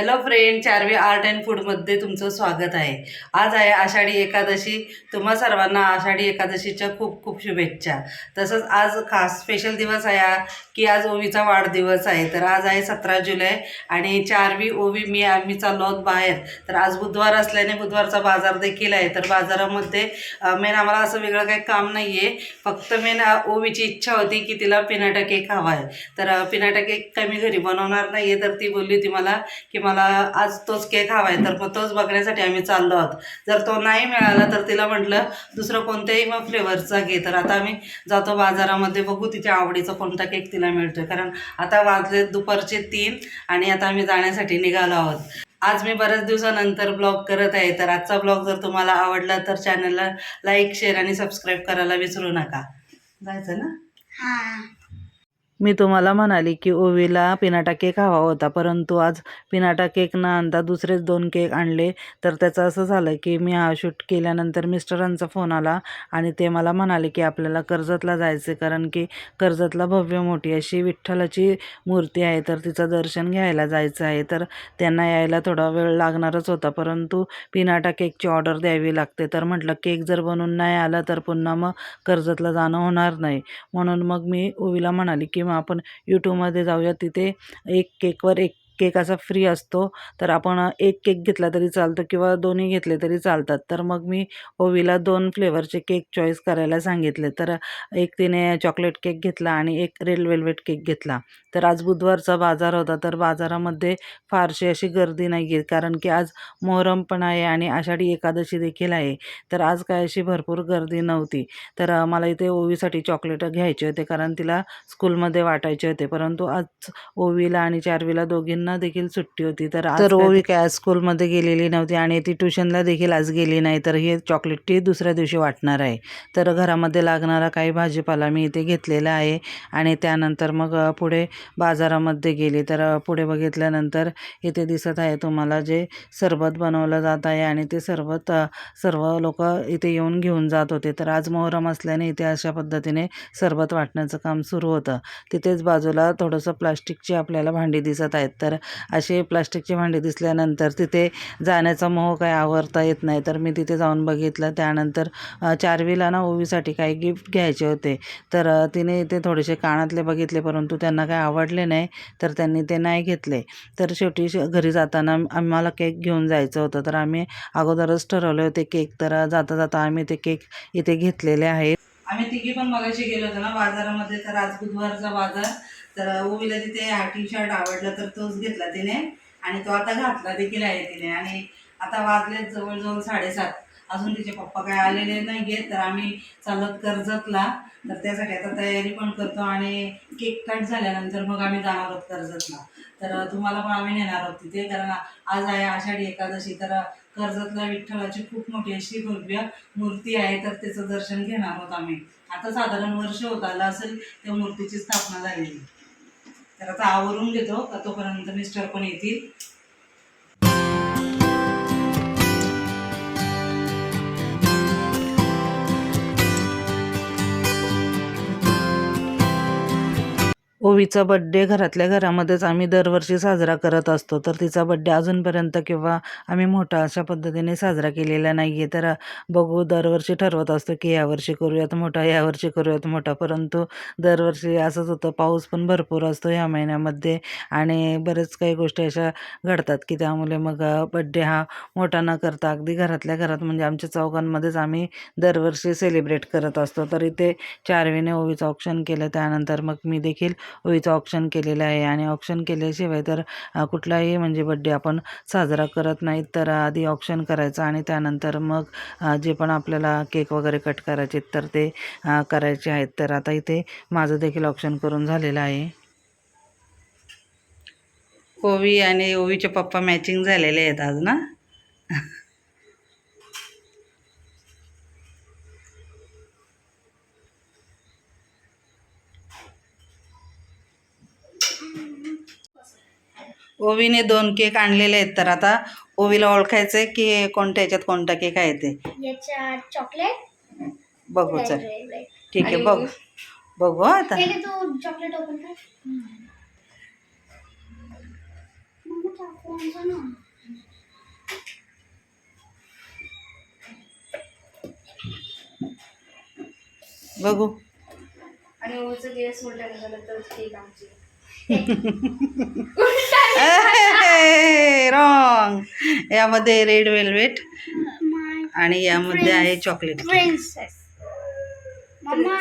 Hello friend Charvi art and फूडमध्ये तुमचं स्वागत आहे. आज आहे आषाढी एकादशी. तुम्हा सर्वांना आषाढी एकादशीच्या खूप खूप शुभेच्छा. तसंच आज खास स्पेशल दिवस आहे की आज ओवीचा वाढदिवस आहे. तर आज आहे सतरा जुलै आणि चारवी ओवी मी आम्ही चाललो आहोत बाहेर. तर आज बुधवार असल्याने बुधवारचा बाजार देखील आहे. तर बाजारामध्ये मेन आम्हाला असं वेगळं काही काम नाही आहे फक्त मेन ओवीची इच्छा होती की तिला पिनाटा केक हवा आहे. तर पिनाटा केक काही मी घरी बनवणार नाही आहे तर ती बोलली होती मला की मला आज तोच केक हवा आहे तर मग तोच बघण्यासाठी आम्ही चाललो आहोत. जर तो नाही मिळाला तर तिला म्हटलं दुसरं कोणत्याही मग फ्लेवरचा घे. तर आता आम्ही जातो बाजारामध्ये बघू तिच्या आवडीचा कोणता केक तिला मिळतोय. कारण आता वाजले दुपारचे तीन आणि आता आम्ही जाण्यासाठी निघालो आहोत. आज मी बऱ्याच दिवसानंतर ब्लॉग करत आहे. तर आजचा ब्लॉग जर तुम्हाला आवडला तर चॅनलला लाईक शेअर आणि सबस्क्राईब करायला विसरू नका. जायचं ना? मी तुम्हाला म्हणाली की ओवीला पिनाटा केक हवा होता परंतु आज पिनाटा केक न आणता दुसरेच दोन केक आणले. तर त्याचं असं झालं की मी हा शूट केल्यानंतर मिस्टरांचा फोन आला आणि ते मला म्हणाले की आपल्याला कर्जतला जायचे कारण की कर्जतला भव्य मोठी अशी विठ्ठलाची मूर्ती आहे तर तिचं दर्शन घ्यायला जायचं आहे. तर त्यांना यायला थोडा वेळ लागणारच होता परंतु पिनाटा केकची ऑर्डर द्यावी लागते. तर म्हटलं केक जर बनवून नाही आला तर पुन्हा मग कर्जतला जाणं होणार नाही. म्हणून मग मी ओवीला म्हणाली की मग आपण यूट्यूबमध्ये जाऊया तिथे एक केकवर एक केक असा फ्री असतो तर आपण एक केक घेतला तरी चालतो किंवा दोन्ही घेतले तरी चालतात. तर मग मी ओवीला दोन फ्लेवरचे केक चॉईस करायला सांगितले. तर एक तिने चॉकलेट केक घेतला आणि एक रेड वेल्वेट केक घेतला. तर आज बुधवारचा बाजार होता तर बाजारामध्ये फारशी अशी गर्दी नाही आहे कारण की आज मोहरम पण आहे आणि आषाढी एकादशी देखील आहे. तर आज काय अशी भरपूर गर्दी नव्हती. तर मला इथे ओवीसाठी चॉकलेट घ्यायचे होते कारण तिला स्कूलमध्ये वाटायचे होते. परंतु आज ओवीला आणि चारवीला दोघींना देखील सुट्टी होती. तर आज तर ओवी काय स्कूलमध्ये गेलेली नव्हती आणि ती ट्युशनला देखील आज गेली नाही. तर हे चॉकलेट ती दुसऱ्या दिवशी वाटणार आहे. तर घरामध्ये लागणारा काही भाजीपाला मी इथे घेतलेला आहे. आणि त्यानंतर मग पुढे बाजारामध्ये गेली. तर पुढे बघितल्यानंतर इथे दिसत आहे तुम्हाला जे सरबत बनवलं जात आहे आणि ते सरबत सर्व लोक इथे येऊन घेऊन जात होते. तर आज मोहरम असल्याने इथे अशा पद्धतीने सरबत वाटण्याचं काम सुरू होतं. तिथेच बाजूला थोडंसं प्लास्टिकची आपल्याला भांडी दिसत आहेत. तर असे प्लास्टिकची भांडी दिसल्यानंतर तिथे जाण्याचा मोह काय आवरता येत नाही. तर मी तिथे जाऊन बघितलं. त्यानंतर चारवीला ना ओवीसाठी काही गिफ्ट घ्यायचे होते. तर तिने इथे थोडेसे कानातले बघितले परंतु त्यांना काही आवडले नाही. तर त्यांनी ते नाही घेतले. तर शेवटी श- घरी जाताना आम्हाला केक घेऊन जायचं होतं. तर आम्ही अगोदरच ठरवले होते केक. तर जाता जाता आम्ही ते केक इथे घेतलेले आहेत. आम्ही तिघी पण मगाशी गेलो होतो ना बाजारामध्ये तर आज बुधवारचा बाजार. तर ओवीला तिथे हा टी शर्ट आवडला तर तोच घेतला तिने आणि तो आता घातला देखील आहे तिने. आणि आता वाजलेत जवळजवळ साडेसात. अजून तिचे पप्पा काय आलेले नाही आहेत तर आम्ही चालत कर्जतला. तर त्यासाठी आता तयारी पण करतो आणि केक कट झाल्यानंतर मग आम्ही जाणार आहोत कर्जतला. तर तुम्हाला पण आम्ही नेणार आहोत तिथे कारण आज आहे आषाढी एकादशी तर कर्जतला विठ्ठलाची खूप मोठी अशी भव्य मूर्ती आहे तर त्याचं दर्शन घेणार आहोत आम्ही. आता साधारण वर्ष होत आलं असेल त्या मूर्तीची स्थापना झालेली. तर आता आवरून घेतो तोपर्यंत मिस्टर पण येतील. ओवीचा बड्डे घरातल्या घरामध्येच आम्ही दरवर्षी साजरा करत असतो. तर तिचा बड्डे अजूनपर्यंत किंवा आम्ही मोठा अशा पद्धतीने साजरा केलेला नाही आहे तर बघू दरवर्षी ठरवत असतो की यावर्षी करूयात मोठा यावर्षी करूयात मोठा. परंतु दरवर्षी असंच होतं. पाऊस पण भरपूर असतो ह्या महिन्यामध्ये आणि बरेच काही गोष्टी अशा घडतात की त्यामुळे मग बड्डे हा मोठा न करता अगदी घरातल्या घरात म्हणजे आमच्या चौकांमध्येच आम्ही दरवर्षी सेलिब्रेट करत असतो. तर इथे चारवीने ओवीचं ऑप्शन केलं. त्यानंतर मग मी देखील ओळीचं ऑप्शन केलेलं आहे. आणि ऑप्शन केल्याशिवाय तर कुठलाही म्हणजे बड्डे आपण साजरा करत नाहीत. तर आधी ऑप्शन करायचं आणि त्यानंतर मग जे पण आपल्याला केक वगैरे कट करायचे आहेत, तर ते करायचे आहेत. तर आता इथे माझं देखील ऑप्शन करून झालेलं आहे. ओवी आणि ओवीचे पप्पा मॅचिंग झालेले आहेत आज ना? ओवीने दोन केक आणलेले आहेत. तर आता ओवीला ओळखायचं आहे की कोणत्या ह्याच्यात कोणता केक आहे ते. याच्यात चॉकलेट बघू चल. ठीक आहे बघ. बघू आता. पहिले तू चॉकलेट ओपन कर. कोणतं ना बघू आणि म्हटल्यानंतर केक आमची. रॉंग. यामध्ये रेड वेल्वेट आणि यामध्ये आहे chocolate princess mumma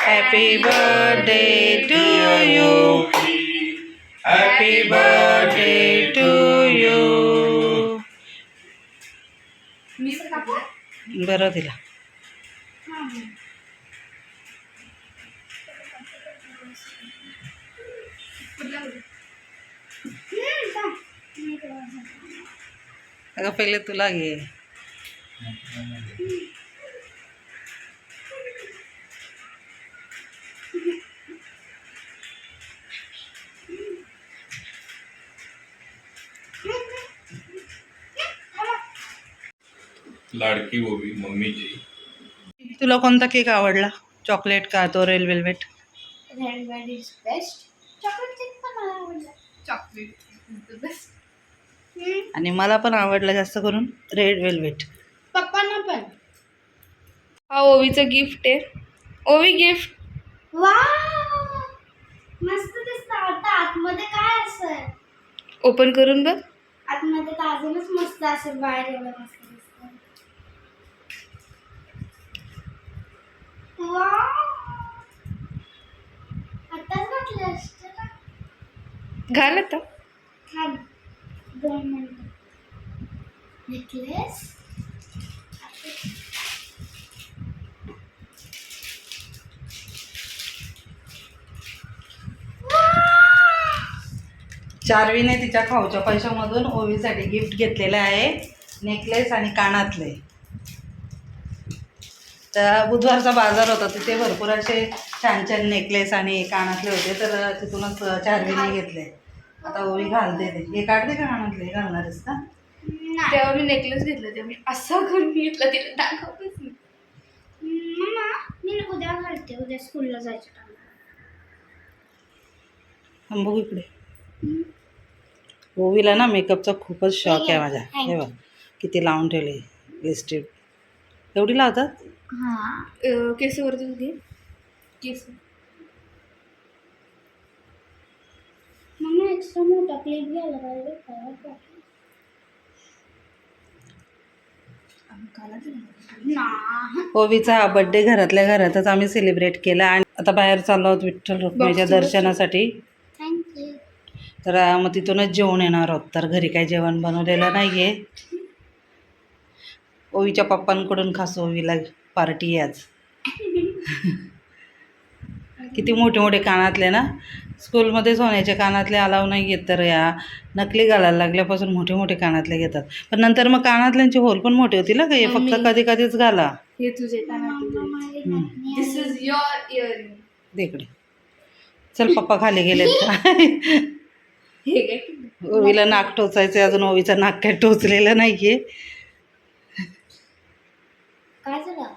happy birthday to you happy birthday to you बरं दिला. अगं पहिले तुला घे. लाडकी ओवी मम्मीची. तुला कोणता केक आवडला? चॉकलेट का तो red velvet? Red wed is best. Chocolate cake पण मला आवडला. Chocolate best. आणि मला पण आवडला जास्त करून रेड वेल्वेट. पप्पांना पण. हा ओवीचं गिफ्ट आहे. ओवी गिफ्ट. वा मस्त दिसतं आता. आतमध्ये काय असेल? ओपन करून बघ. आतमध्ये तर अजूनच मस्त असेल बाहेर एवढं मस्त दिसतं. वा आताच घातलं असतं ना घाल आता. दोन मिनिटं चार्वीने चारवीने तिच्या खाऊच्या पैशामधून ओवीसाठी गिफ्ट घेतलेलं आहे. नेकलेस आणि कानातले. तर बुधवारचा बाजार होता तिथे भरपूर असे छान छान नेकलेस आणि कानातले होते तर तिथूनच चारवीने घेतले. आता ओवी घालते ते. हे काढते का कानातले? हे घालणारच का? नाही. तेव्हा मी नेकलेस घेतला तेव्हा मी असा करून घेतला तिला दाखवतच नाही मम्मा मी ना उद्या घालते उद्या स्कूलला जायचं थांब बघू इकडे. ओवीला ना मेकअपचा खूपच शॉक आहे माझा हे बघ किती लावून ठेवले लिस्टिप एवढी लावतात? हां. अं, केस वरती केस मम्मी एक्स्ट्रा मोठा क्लिप घ्यायला पाहिजे काय नाही ओवीचा हा बड्डे घरातल्या घरातच आम्ही सेलिब्रेट केला आणि आता बाहेर चाललो आहोत विठ्ठल रुक्मिणीच्या दर्शनासाठी. तर मग तिथूनच जेवण येणार आहोत. तर घरी काही जेवण बनवलेलं नाही आहे ओवीच्या पप्पांकडून खास ओवीला पार्टी आज. किती मोठे मोठे कानातले ना. स्कूलमध्ये सोन्याचे कानातले अलाव नाही घेत तर या नकली घालायला लागल्यापासून मोठे मोठे कानातले घेतात. पण नंतर मग कानातल्यांचे होल पण मोठे होतील ना का हे फक्त कधी कधीच घाला हे तुझे कानातले. दिस इज युअर इयरिंग दे इकडे. चल पप्पा खाली हे काय? ओवीला नाक टोचायचे अजून ओवीचं नाक काय टोचलेलं नाहीये. काय झालं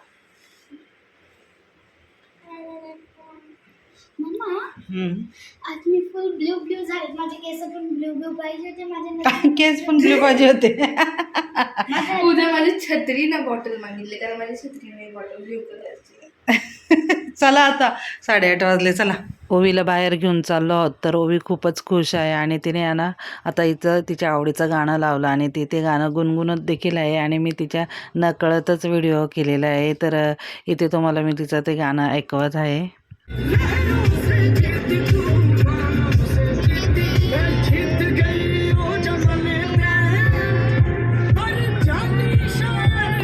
मम्मा हम्म. आज मी फुल ब्ल्यू ब्ल्यू झाले माझे केस पण ब्ल्यू ब्ल्यू पाहिजे होते. माझे केस पण ब्ल्यू पाहिजे होते. माझे उद्या माझी छत्री ना बॉटल मागितली. कारण माझी छत्री नाही बॉटल ब्ल्यू कलरची चला आता. साडेआठ वाजले. चला. ओवीला बाहेर घेऊन चाललो आहोत. तर ओवी खूपच खुश आहे आणि तिने ना आता इथं तिच्या आवडीचं गाणं लावलं आणि ती ते गाणं गुणगुणत देखील आहे आणि मी तिच्या नकळतच व्हिडिओ केलेला आहे. तर इथे तुम्हाला मी तिचं ते गाणं ऐकवत आहे.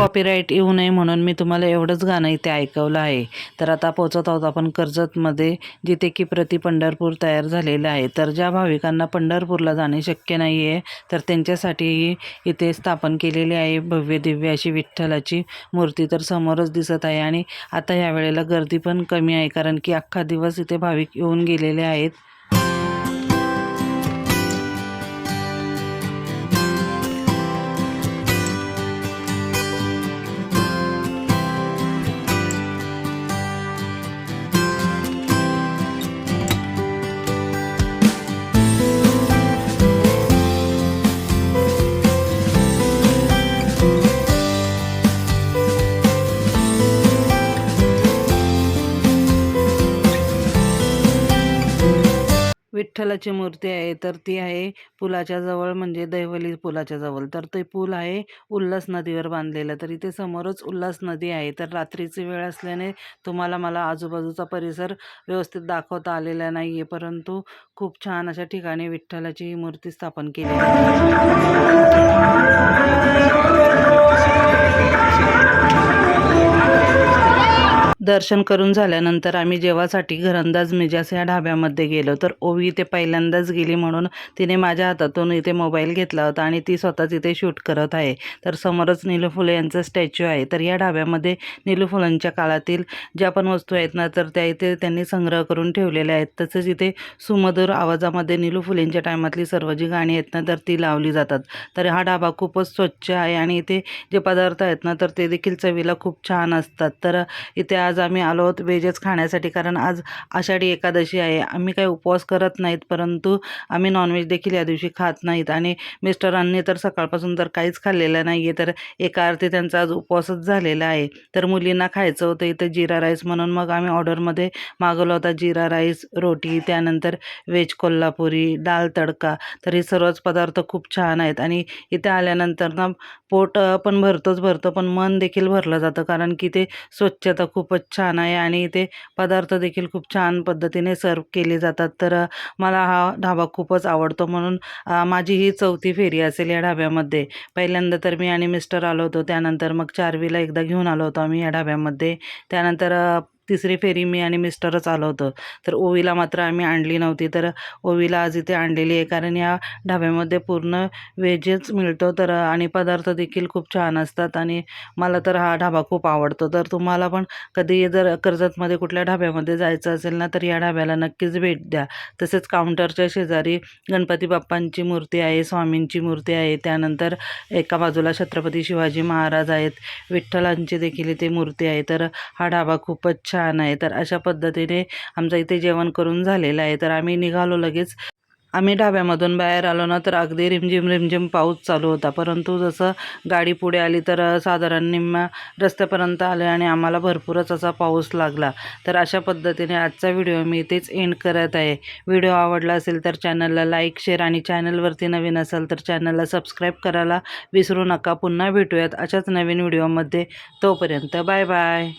कॉपीराईट येऊ नये म्हणून मी तुम्हाला एवढंच गाणं इथे ऐकवलं आहे. तर आता पोचत आहोत आपण कर्जतमध्ये जिथे की प्रति पंढरपूर तयार झालेलं आहे. तर ज्या भाविकांना पंढरपूरला जाणे शक्य नाही आहे तर त्यांच्यासाठीही इथे स्थापन केलेली आहे भव्य दिव्य अशी विठ्ठलाची मूर्ती तर समोरच दिसत आहे. आणि आता ह्या वेळेला गर्दी पण कमी आहे कारण की अख्खा दिवस इथे भाविक येऊन गेलेले आहेत. विठ्ठलाची मूर्ती आहे तर ती आहे पुलाच्या जवळ म्हणजे दैवली पुलाच्या जवळ. तर ते पूल आहे उल्हास नदीवर बांधलेलं तर इथे समोरच उल्हास नदी आहे. तर रात्रीची वेळ असल्याने तुम्हाला मला आजूबाजूचा परिसर व्यवस्थित दाखवता आलेला नाही आहे परंतु खूप छान अशा ठिकाणी विठ्ठलाची ही मूर्ती स्थापन केली आहे. दर्शन करून झाल्यानंतर आम्ही जेवासाठी घरंदाज मिजास या ढाब्यामध्ये गेलो. तर ओवी इथे पहिल्यांदाच गेली म्हणून तिने माझ्या हातातून इथे मोबाईल घेतला होता आणि ती स्वतःच इथे शूट करत आहे. तर समोरच नीलू फुले यांचं स्टॅच्यू आहे. तर या ढाब्यामध्ये नीलू फुलांच्या काळातील ज्या पण वस्तू आहेत ना तर त्या इथे त्यांनी संग्रह करून ठेवलेल्या आहेत. तसेच इथे सुमधुर आवाजामध्ये नीलू फुलेंच्या टायमातली सर्व जी गाणी आहेत ना तर ती लावली जातात. तर हा ढाबा खूपच स्वच्छ आहे आणि इथे जे पदार्थ आहेत ना तर ते देखील चवीला खूप छान असतात. तर इथे आज आज आम्ही आलो आहोत व्हेजच खाण्यासाठी कारण आज आषाढी एकादशी आहे. आम्ही काही उपवास करत नाहीत परंतु आम्ही नॉनव्हेज देखील या दिवशी खात नाहीत. आणि मिस्टरांनी तर सकाळपासून तर काहीच खाल्लेलं नाही आहे तर एका अर्थी त्यांचा आज उपवासच झालेला आहे. तर मुलींना खायचं होतं इथं जिरा राईस म्हणून. मग आम्ही ऑर्डरमध्ये मागवला होता जिरा राईस रोटी त्यानंतर व्हेज कोल्हापुरी डाळ तडका. तर हे सर्वच पदार्थ खूप छान आहेत. आणि इथे आल्यानंतर ना पोट पण भरतोच भरतं पण मन देखील भरलं जातं कारण की ते स्वच्छता खूपच छान आहे आणि इथे पदार्थ देखील खूप छान पद्धतीने सर्व केले जातात. तर मला हा ढाबा खूपच आवडतो म्हणून माझी ही चौथी फेरी असेल या ढाब्यामध्ये. पहिल्यांदा तर मी आणि मिस्टर आलो होतो त्यानंतर मग चारवीला एकदा घेऊन आलो होतो आम्ही या ढाब्यामध्ये. त्यानंतर तिसरी फेरी मी आणि मिस्टरच आलो होतो. तर ओवीला मात्र आम्ही आणली नव्हती. तर ओवीला आज इथे आणलेली आहे. कारण या ढाब्यामध्ये पूर्ण व्हेजच मिळतो. तर आणि पदार्थ देखील खूप छान असतात. आणि मला तर हा ढाबा खूप आवडतो. तर तुम्हाला पण कधी जर कर्जतमध्ये कुठल्या ढाब्यामध्ये जायचं असेल ना तर या ढाब्याला नक्कीच भेट द्या. तसेच काउंटरच्या शेजारी गणपती बाप्पांची मूर्ती आहे स्वामींची मूर्ती आहे. त्यानंतर एका बाजूला छत्रपती शिवाजी महाराज आहेत. विठ्ठलांची देखील इथे मूर्ती आहे. तर हा ढाबा खूपच छान आहे. तर अशा पद्धतीने आमचं इथे जेवण करून झालेलं आहे. तर आम्ही निघालो लगेच. आम्ही ढाब्यामधून बाहेर आलो ना तर अगदी रिमझिम रिमझिम पाऊस चालू होता. परंतु जसं गाडी पुढे आली तर साधारण निम्म्या रस्त्यापर्यंत आले आणि आम्हाला भरपूरच असा पाऊस लागला. तर अशा पद्धतीने आजचा व्हिडिओ मी इथेच एंड करत आहे. व्हिडिओ आवडला असेल तर चॅनलला लाईक शेअर आणि चॅनलवरती नवीन असाल तर चॅनलला सबस्क्राईब करायला विसरू नका. पुन्हा भेटूयात अशाच नवीन व्हिडिओमध्ये. तोपर्यंत बाय बाय.